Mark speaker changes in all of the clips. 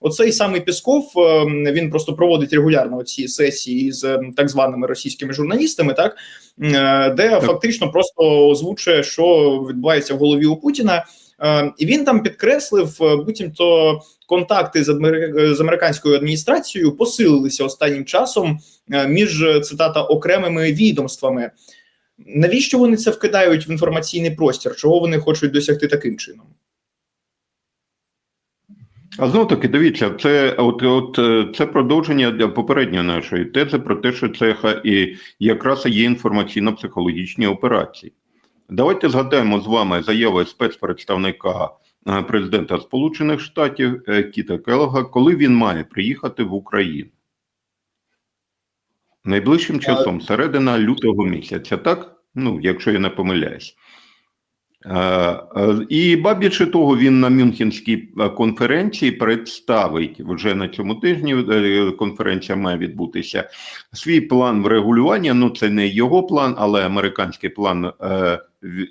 Speaker 1: Оцей самий Пісков е, він просто проводить регулярно ці сесії з е, так званими російськими журналістами, так е, де фактично просто озвучує, що відбувається в голові у Путіна. Е, І він там підкреслив, е, буцімто контакти з адмір- з американською адміністрацією посилилися останнім часом е, між е, цитата окремими відомствами. Навіщо вони це вкидають в інформаційний простір? Чого вони хочуть досягти таким чином?
Speaker 2: А знов таки, дивіться, це от, от е, це продовження попередньої нашої тези про те, що це і якраз є інформаційно-психологічні операції. Давайте згадаємо з вами заяви спецпредставника е, президента Сполучених Штатів е, Кіта Келлога, коли він має приїхати в Україну. Найближчим часом, середина лютого місяця, так? Ну, якщо я не помиляюсь. Е, е, І ба більше того, він на Мюнхенській е, конференції представить вже на цьому тижні. Конференція має відбутися свій план врегулювання. Ну, це не його план, але американський план,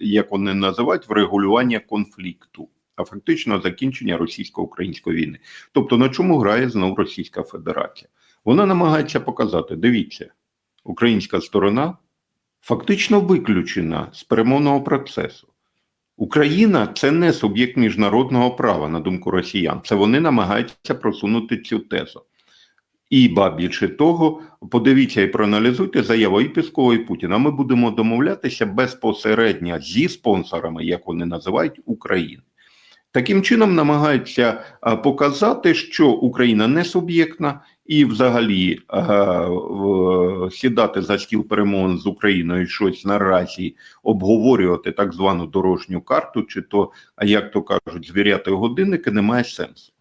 Speaker 2: як вони називають, врегулювання конфлікту, а фактично закінчення російсько-української війни. Тобто, на чому грає знову Російська Федерація? Вона намагається показати: дивіться, українська сторона фактично виключена з перемовного процесу. Україна це не суб'єкт міжнародного права, на думку росіян. Це вони намагаються просунути цю тезу. І ба більше того, подивіться і проаналізуйте заяву і Піскова, і Путіна. Ми будемо домовлятися безпосередньо зі спонсорами, як вони називають, України. Таким чином намагаються показати, що Україна не суб'єктна, і взагалі сідати за стіл перемовин з Україною щось наразі обговорювати так звану дорожню карту, чи то, як то кажуть, звіряти годинники, немає сенсу.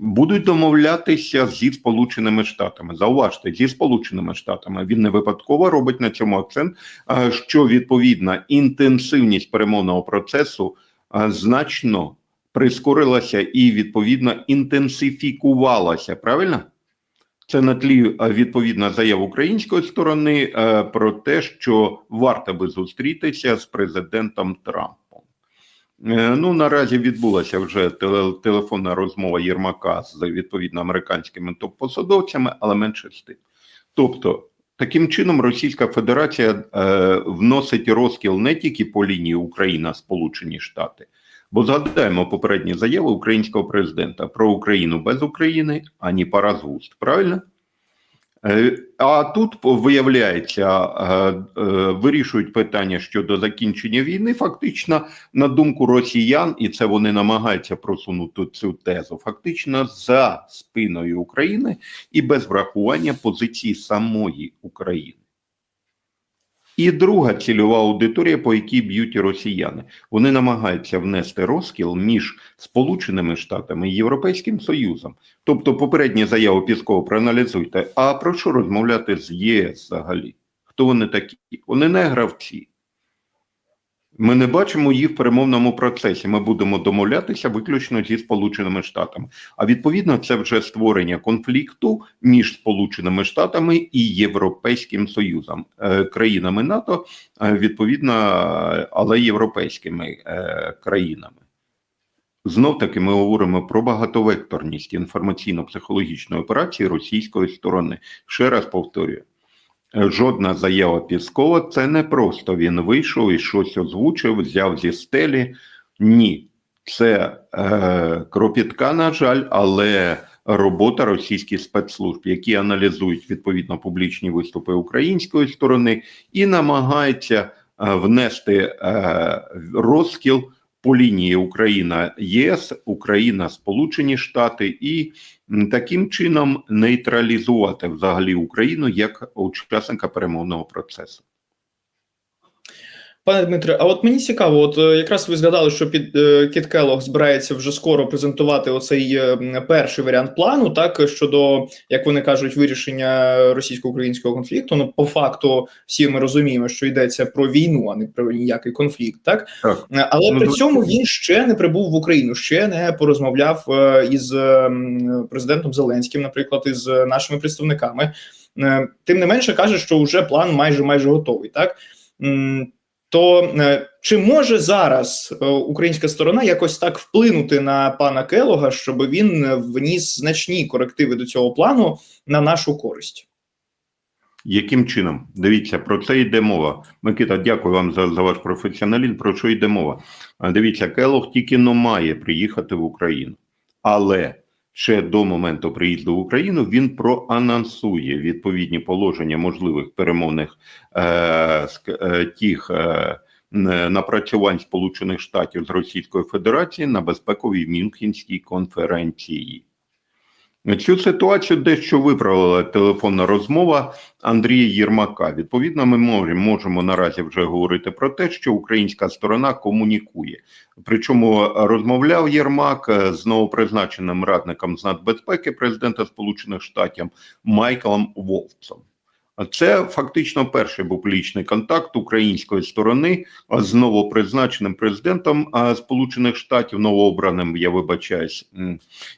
Speaker 2: Будуть домовлятися зі Сполученими Штатами. Зауважте, зі Сполученими Штатами він не випадково робить на цьому акцент, а, що відповідна інтенсивність перемовного процесу значно прискорилася і відповідно інтенсифікувалася. Правильно? Це на тлі відповідна заява української сторони е, про те, що варто би зустрітися з президентом Трампом. Е, Ну, наразі відбулася вже телефонна розмова Єрмака з відповідно американськими топ-посадовцями, але менше з тим. Тобто, таким чином Російська Федерація е, вносить розкіл не тільки по лінії Україна, Сполучені Штати, бо згадаємо попередні заяви українського президента про Україну без України, ані пара з вуст. Правильно? Е, А тут виявляється, е, е, вирішують питання щодо закінчення війни. Фактично, на думку росіян, і це вони намагаються просунути цю тезу, фактично за спиною України і без врахування позиції самої України. І друга цільова аудиторія, по якій б'ють росіяни, вони намагаються внести розкіл між Сполученими Штатами і Європейським Союзом. Тобто, попередні заяви Піскова проаналізуйте. А про що розмовляти з ЄС взагалі? Хто вони такі? Вони не гравці. Ми не бачимо їх в перемовному процесі. Ми будемо домовлятися виключно зі Сполученими Штатами. А відповідно, це вже створення конфлікту між Сполученими Штатами і Європейським Союзом, е, країнами НАТО, е, відповідно, але європейськими е, країнами. Знов таки ми говоримо про багатовекторність інформаційно-психологічної операції російської сторони. Ще раз повторюю. Жодна заява Піскова це не просто він вийшов і щось озвучив, взяв зі стелі. Ні, це е, кропітка, на жаль, але робота російських спецслужб, які аналізують відповідно публічні виступи української сторони і намагаються е, внести е, розкіл по лінії Україна ЄС, Україна, Сполучені Штати і таким чином нейтралізувати взагалі Україну як учасника перемовного процесу.
Speaker 1: Пане Дмитре, а от мені цікаво, от е, якраз ви згадали, що під е, Кіт Келлог збирається вже скоро презентувати оцей е, перший варіант плану, так щодо як вони кажуть, вирішення російсько-українського конфлікту. Ну, по факту, всі ми розуміємо, що йдеться про війну, а не про ніякий конфлікт, так
Speaker 2: Так.
Speaker 1: Але
Speaker 2: Ну,
Speaker 1: при цьому він ще не прибув в Україну, ще не порозмовляв із президентом Зеленським, наприклад, із нашими представниками. Тим не менше каже, що вже план майже майже готовий. Так То е, чи може зараз е, українська сторона якось так вплинути на пана Келога, щоб він е, вніс значні корективи до цього плану на нашу користь?
Speaker 2: Яким чином? Дивіться, про це йде мова. Микита, дякую вам за, за ваш професіоналізм. Про що йде мова? Дивіться, Келох тільки но має приїхати в Україну, але ще до моменту приїзду в Україну він проанонсує відповідні положення можливих перемовних е, е, тих е, напрацювань Сполучених Штатів з Російською Федерацією на безпековій Мюнхенській конференції. Цю ситуацію дещо виправила телефонна розмова Андрія Єрмака. Відповідно, ми можемо, наразі вже говорити про те, що українська сторона комунікує. Причому розмовляв Єрмак е, з новопризначеним радником з нацбезпеки президента Сполучених Штатів Майклом Волцом. Це фактично перший публічний контакт української сторони з новопризначеним президентом Сполучених Штатів, новообраним, я вибачаюсь,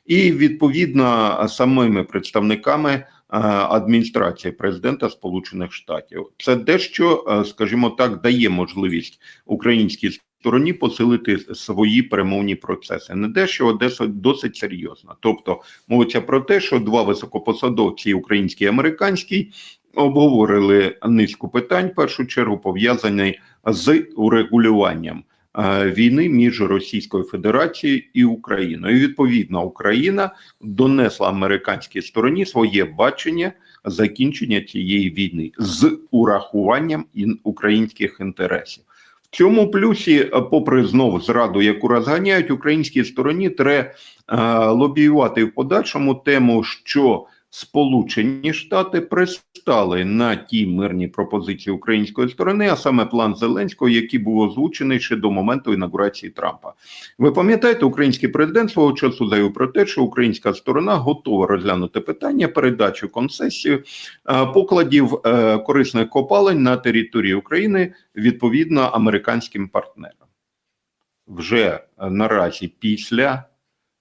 Speaker 2: і відповідно самими представниками адміністрації президента Сполучених Штатів. Це дещо, скажімо так, дає можливість українській стороні посилити свої перемовні процеси. Не дещо, а досить, досить серйозно. Тобто мовиться про те, що два високопосадовці, український і американський, обговорили низку питань, в першу чергу пов'язані з урегулюванням е, війни між Російською Федерацією і Україною. І відповідно Україна донесла американській стороні своє бачення закінчення цієї війни з урахуванням українських інтересів. В цьому плюсі, е, попри знову зраду, яку розганяють, українській стороні треба е, лобіювати в подальшому тему, що Сполучені Штати пристали на ті мирні пропозиції української сторони, а саме план Зеленського, який був озвучений ще до моменту інаугурації Трампа. Ви пам'ятаєте, український президент свого часу заявив про те, що українська сторона готова розглянути питання передачі концесію е, покладів е, корисних копалень на території України відповідно американським партнерам. Вже наразі після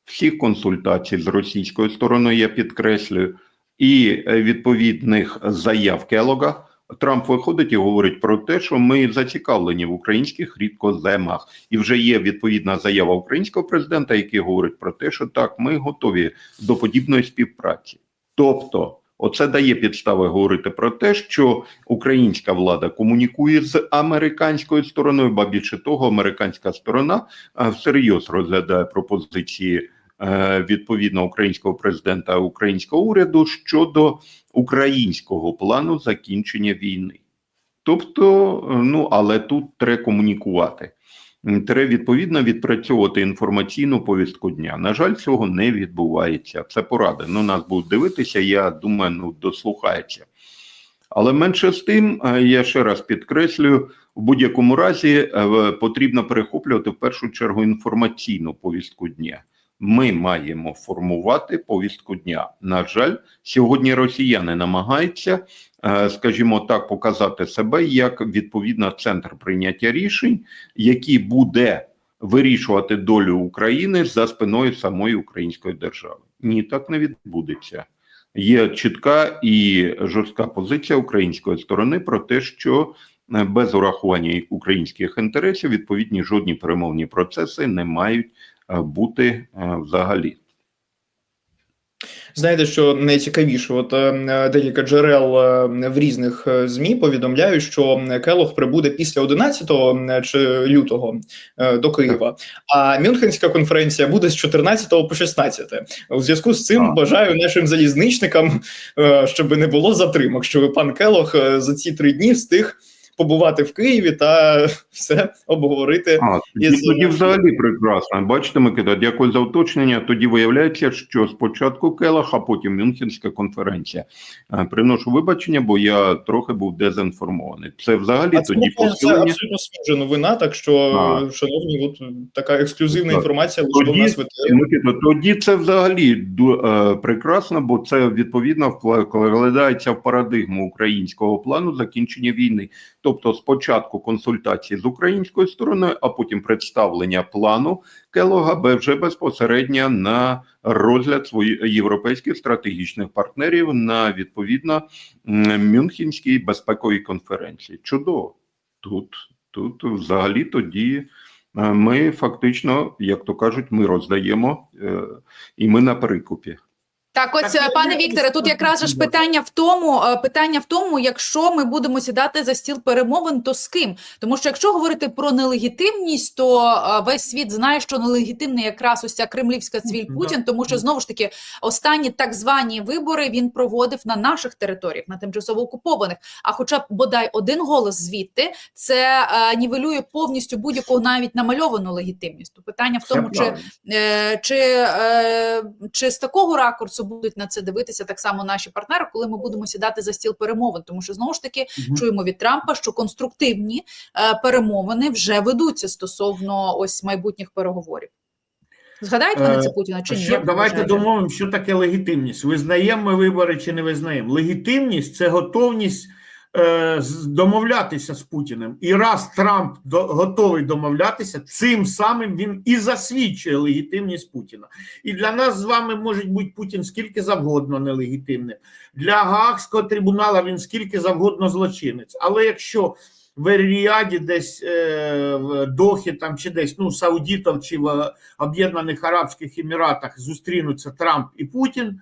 Speaker 2: всіх консультацій з російською стороною, я підкреслюю, і е, відповідних заяв Келога, Трамп виходить і говорить про те, що ми зацікавлені в українських рідкоземах, і вже є відповідна заява українського президента, який говорить про те, що так, ми готові до подібної співпраці. Тобто, оце дає підстави говорити про те, що українська влада комунікує з американською стороною, ба більше того, американська сторона всерйоз розглядає пропозиції е, відповідно українського президента українського уряду щодо українського плану закінчення війни. Тобто, е, ну але тут треба комунікувати. Треба відповідно відпрацьовувати інформаційну повістку дня. На жаль, цього не відбувається. Це порада. Ну, нас будуть дивитися, я думаю, ну дослухається. Але менше з тим, е, я ще раз підкреслюю, в будь-якому разі е, потрібно перехоплювати в першу чергу інформаційну повістку дня. Ми маємо формувати повістку дня. На жаль, сьогодні росіяни намагаються, е, скажімо так, показати себе як відповідно центр прийняття рішень, який буде вирішувати долю України за спиною самої української держави. Ні, так не відбудеться. Є чітка і жорстка позиція української сторони про те, що е, без урахування українських інтересів відповідні жодні перемовні процеси не мають бути е, взагалі.
Speaker 1: Знаєте, що найцікавіше, от е, декілька джерел е, в різних е, змі повідомляють, що Келох прибуде після 11 е, чи лютого е, до Києва. А Мюнхенська конференція буде з 14 по 16. У зв'язку з цим бажаю нашим залізничникам, е, щоб не було затримок, щоб пан Келох е, за ці три дні встиг побувати в Києві та все обговорити.
Speaker 2: А, тоді,
Speaker 1: Із-
Speaker 2: тоді взагалі прекрасно. Бачите, Микита, дякую за уточнення. Тоді виявляється, що спочатку Келах, а потім Мюнхенська конференція. Е, Приношу вибачення, бо я трохи був дезінформований. Це взагалі
Speaker 1: А
Speaker 2: тоді
Speaker 1: це
Speaker 2: посилення.
Speaker 1: абсолютно свіжа новина, так що,
Speaker 2: А.
Speaker 1: шановні, от така ексклюзивна
Speaker 2: Так.
Speaker 1: інформація лише
Speaker 2: Тоді-
Speaker 1: у нас в.
Speaker 2: Микита, тоді це взагалі е, прекрасно, бо це відповідно вкладається в парадигму українського плану закінчення війни. Тобто, спочатку консультації з українською стороною, а потім представлення плану Келога вже безпосередньо на розгляд своїх європейських стратегічних партнерів на відповідно Мюнхенській безпековій конференції. Чудово тут. Тут взагалі тоді е, ми фактично, як то кажуть, ми роздаємо е, і ми на перекупі.
Speaker 3: Так, ось
Speaker 1: Так,
Speaker 3: е, пане Вікторе, тут якраз ж питання в тому, е, питання в тому, якщо ми будемо сідати за стіл перемовин, то з ким? Тому що якщо говорити про нелегітимність, то е, весь світ знає, що нелегітимний якраз ось ця кремлівська цвіль Путін, тому що знову ж таки останні так звані вибори він проводив на наших територіях, на тимчасово окупованих. А хоча б бодай один голос звідти, це е, нівелює повністю будь-яку навіть намальовану легітимність. То питання в тому, чи. Е, Чи, е, чи з такого ракурсу будуть на це дивитися так само наші партнери, коли ми будемо сідати за стіл перемовин? Тому що знову ж таки
Speaker 1: угу.
Speaker 3: чуємо від Трампа, що конструктивні е, перемовини вже ведуться стосовно ось майбутніх переговорів. Згадають вони
Speaker 4: Е,
Speaker 3: це Путіна чи ні?
Speaker 4: Що, давайте домовимо, що таке легітимність. Визнаємо ми вибори чи не визнаємо. Легітимність це готовність домовлятися з Путіним. І раз Трамп готовий домовлятися, цим самим він і засвідчує легітимність Путіна. І для нас з вами може бути Путін скільки завгодно нелегітимним. Для Гаагського трибунала він скільки завгодно злочинець. Але якщо в Ріаді десь е, в Дохі там чи десь ну Саудітів чи в Об'єднаних Арабських Еміратах зустрінуться Трамп і Путін,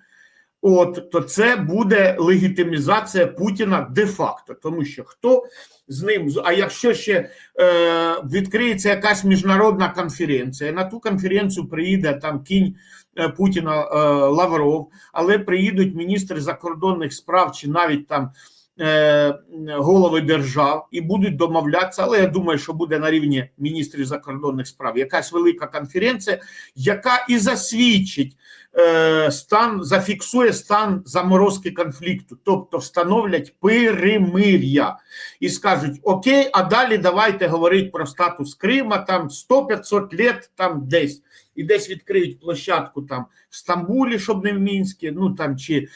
Speaker 4: от то це буде легітимізація Путіна де-факто, тому що хто з ним, а якщо ще е, відкриється якась міжнародна конференція, на ту конференцію приїде там кінь е, Путіна е, Лавров, але приїдуть міністри закордонних справ чи навіть там. Е, Голови держав і будуть домовлятися, але я думаю, що буде на рівні міністрів закордонних справ якась велика конференція, яка і засвідчить е, стан, зафіксує стан заморозки конфлікту, тобто встановлять перемир'я і скажуть: Окей, а далі давайте говорити про статус Крима, там 100-500 лет, там десь, і десь відкриють площадку там в Стамбулі, щоб не в Мінську, ну там чи.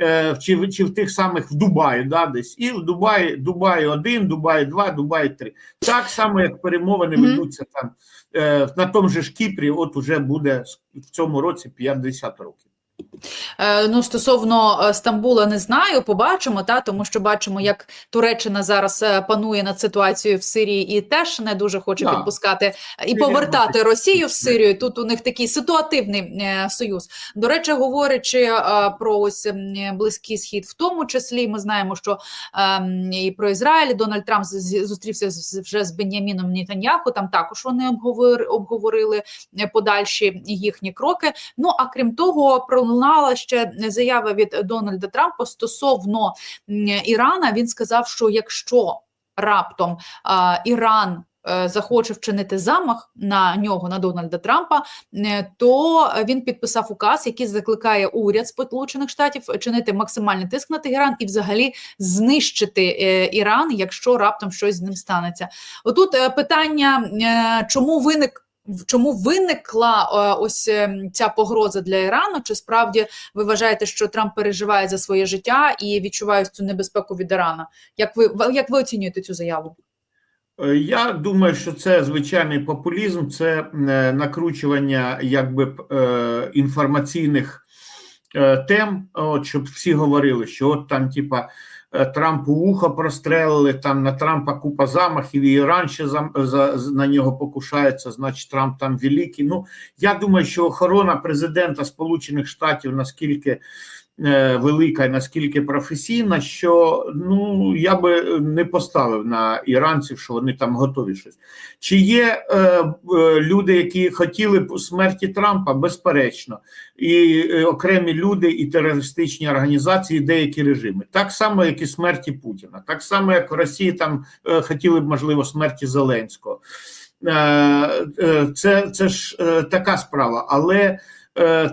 Speaker 4: е, Чи, в- чи в тих самих в Дубаї, да, десь і в Дубаї, Дубаї 1, Дубаї 2, Дубаї 3. Так само, як перемовини
Speaker 3: Мгм.
Speaker 4: ведуться там е, на тому же ж Кіпрі, от уже буде в цьому році 50 років.
Speaker 3: Е, Ну, стосовно е, Стамбула, не знаю, побачимо, та тому що бачимо, як Туреччина зараз е, панує над ситуацією в Сирії і теж не дуже хоче
Speaker 4: Да.
Speaker 3: підпускати і повертати. Росію в Сирію. Тут у них такий ситуативний союз. До речі, говорячи про ось близький схід, в тому числі ми знаємо, що ем, і про Ізраїль Дональд Трамп зустрівся вже з Беняміном Нетаньяху. Там також вони обговор- обговорили подальші їхні кроки. Ну а крім того, пролунала ще заява від Дональда Трампа стосовно Ірана. Він сказав, що якщо раптом Іран е, захоче вчинити замах на нього, на Дональда Трампа, то він підписав указ, який закликає уряд Сполучених Штатів чинити максимальний тиск на Тегеран і взагалі знищити е, Іран, якщо раптом щось з ним станеться. Отут е, питання, чому виник. Чому виникла е, ось е, ця погроза для Ірану? Чи справді ви вважаєте, що Трамп переживає за своє життя і відчуває цю небезпеку від Ірана? Як ви як ви оцінюєте цю заяву?
Speaker 4: Е, Я думаю, що це звичайний популізм, це накручування якби інформаційних тем, от, щоб всі говорили, що от там, типа, Трампу вуха прострелили, там на Трампа купа замахів, і Іран ще за, за, на нього покушається, значить Трамп там великий. Ну, я думаю, що охорона президента Сполучених Штатів наскільки е, велика і наскільки професійна, що ну я би не поставив на іранців, що вони там готові щось. Чи є е, е, люди, які хотіли б смерті Трампа? Безперечно, і е, окремі люди, і терористичні організації, і деякі режими, так само, як і смерті Путіна, так само, як в Росії там е, хотіли б можливо смерті Зеленського. Е, е, Це, це ж е, така справа, але е,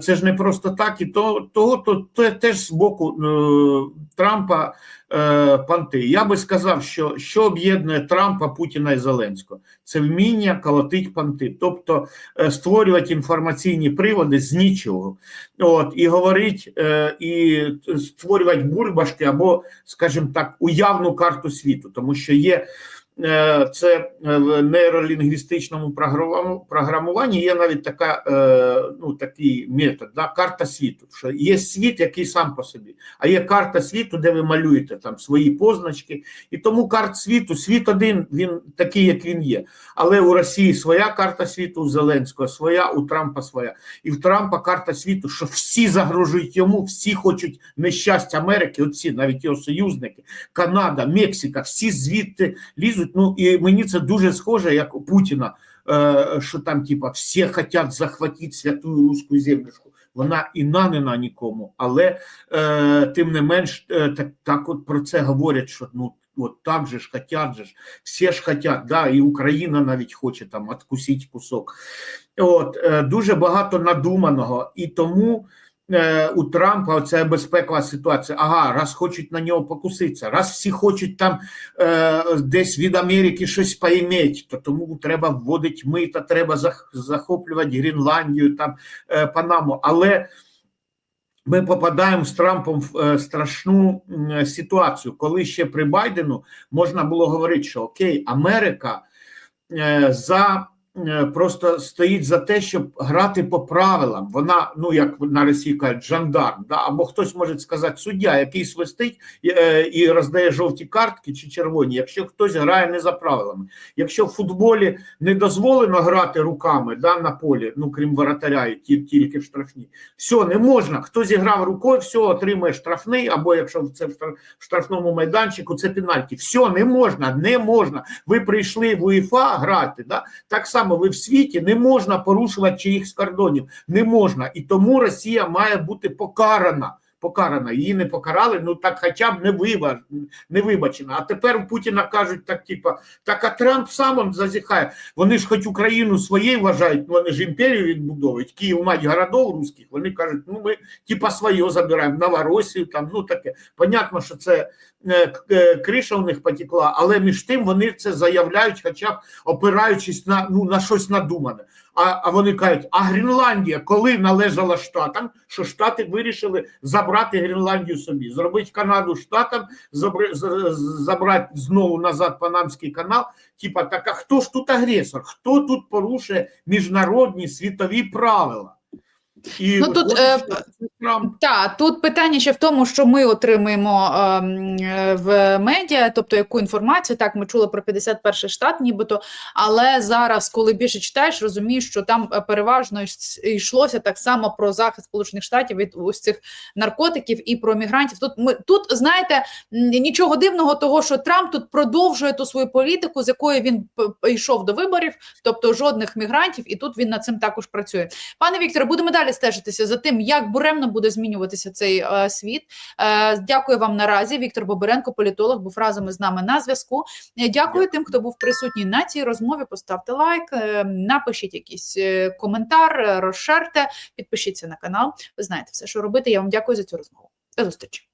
Speaker 4: це ж не просто так, і то, того то, то теж з боку е, Трампа е, панти. Я би сказав, що що об'єднує Трампа, Путіна і Зеленського, це вміння колотить панти, тобто е, створювати інформаційні приводи з нічого, от і говорить, е, і створювати бульбашки або, скажімо так, уявну карту світу, тому що є. Е, це е, в нейролінгвістичному програму- програмуванні є навіть така, е, ну, такий метод, да, карта світу. Що є світ, який сам по собі, а є карта світу, де ви малюєте там свої позначки. І тому карт світу, світ один, він такий, як він є. Але у Росії своя карта світу, у Зеленського своя, у Трампа своя. І в Трампа карта світу, що всі загрожують йому, всі хочуть нещастя Америки, оці навіть його союзники, Канада, Мексика, всі звідти лізуть. Ну і мені це дуже схоже, як у Путіна, е, що там, типа, всі хочуть захватити святу руську землюшку. Вона і нанена нікому, але е, тим не менш, е, так, так от про це говорять, що ну от так же ж хотять же ж, всі ж хотять, да, і Україна навіть хоче там откусити кусок. От е, дуже багато надуманого, і тому у Трампа оця безпекова ситуація. Ага, раз хочуть на нього покуситися, раз всі хочуть там е, десь від Америки щось поіметь, то тому треба вводити мита, треба зах- захоплювати Гренландію, там е, Панаму. Але ми попадаємо з Трампом в е, страшну ситуацію, коли ще при Байдену можна було говорити, що окей, Америка е, за е, просто стоїть за те, щоб грати по правилам. Вона, ну як на Росії кажуть, жандарм, да? або хтось може сказати суддя, який свистить і, е, роздає жовті картки чи червоні, якщо хтось грає не за правилами. Якщо в футболі не дозволено грати руками да, на полі, ну крім воротаря, і тільки в штрафні, все, не можна. Хто зіграв рукою, все, отримує штрафний, або якщо це в штрафному майданчику, це пенальті. Все, не можна, не можна. Ви прийшли в УЄФА грати, да? так само ви в світі не можна порушувати чиїхсь кордонів, не можна. І тому Росія має бути покарана. Покарана, її не покарали, ну так хоча б не вива, не вибачена. А тепер Путіна кажуть так, типа, так а Трамп сам он зазіхає. Вони ж хоч Україну своєю вважають, вони ж імперію відбудовують, Київ мать городов русських, вони кажуть, ну ми типа своє забираємо, Новоросію, там, ну таке. Понятно, що це е, е, криша у них потекла, але між тим вони це заявляють, хоча б опираючись на, ну, на щось надумане. А, а вони кажуть, а Гренландія коли належала штатам, що штати вирішили забрати Гренландію собі, зробити Канаду штатам, забрати знову назад Панамський канал. Типа, так а хто ж тут агресор? Хто тут порушує міжнародні світові правила? І
Speaker 3: Ну, тут, е. Так, тут питання ще в тому, що ми отримуємо ем, е, в медіа, тобто яку інформацію. Так, ми чули про 51 штат, нібито, але зараз, коли більше читаєш, розумієш, що там е, переважно йшлося так само про захист Сполучених Штатів від ось цих наркотиків і про мігрантів. Тут ми тут знаєте нічого дивного, того що Трамп тут продовжує ту свою політику, з якої він йшов до виборів, тобто жодних мігрантів, і тут він над цим також працює. Пане Вікторе, будемо далі стежитися за тим, як буремно буде змінюватися цей е, світ. Е, дякую вам наразі. Віктор Боберенко, політолог, був разом із нами на зв'язку. Е, Дякую тим, хто був присутній на цій розмові. Поставте лайк, напишіть якийсь коментар, розшарте, підпишіться на канал. Ви знаєте все, що робити. Я вам дякую за цю розмову. До зустрічі.